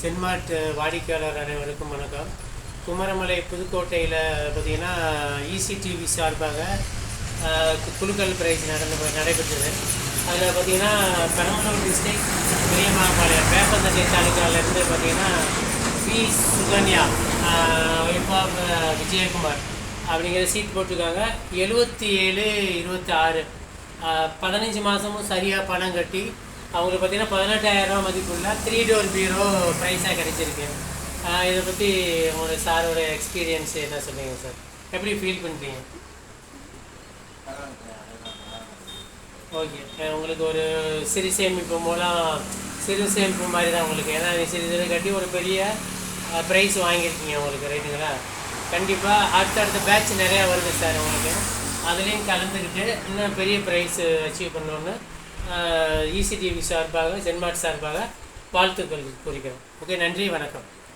சென்மார்ட் வாடிக்கையாளர் அனைவருக்கும் வணக்கம். குமரமலை புதுக்கோட்டையில் பார்த்தீங்கன்னா இசிடிவி சார்பாக குழுக்கள் குலுக்கல் பிரைஸ் நடந்து நடைபெற்றது. அதில் பார்த்தீங்கன்னா பெரம்பலூர் டிஸ்ட்ரிக் பெரியமாபாளையம் வேப்பந்தட்டை தாலுக்காலேருந்து பார்த்தீங்கன்னா பி. சுகன்யா ஒய்ஃப் விஜயகுமார் அப்படிங்கிற சீட் போட்டிருக்காங்க. எழுபத்தி ஏழு இருபத்தி ஆறு பதினஞ்சு மாதமும் சரியாக பணம் கட்டி அவங்களுக்கு பார்த்தீங்கன்னா பதினெட்டாயிரரூவா மதிப்புள்ள த்ரீ டோர் பீரோ ப்ரைஸாக கிடைச்சிருக்கு. இதை பற்றி உங்களோட சாரோட எக்ஸ்பீரியன்ஸ் என்ன சொல்லுங்க சார் எப்படி ஃபீல் பண்ணுறீங்க ஓகே உங்களுக்கு ஒரு சிறு சேமிப்பு மூலம் சிறு சேமிப்பு மாதிரி தான் உங்களுக்கு. ஏன்னா சிறு சிறு கட்டி ஒரு பெரிய ப்ரைஸ் வாங்கியிருக்கீங்க உங்களுக்கு ரைட்டுங்களா கண்டிப்பாக அடுத்தடுத்த பேட்ச் நிறையா வருது சார் உங்களுக்கு. அதுலேயும் கலந்துக்கிட்டு இன்னும் பெரிய ப்ரைஸ் அச்சீவ் பண்ணணுன்னு இசிடிவி சார்பாக சென்மார்ட் சார்பாக வாழ்த்துக்கள் கூறுகிறோம் ஓகே நன்றி வணக்கம்.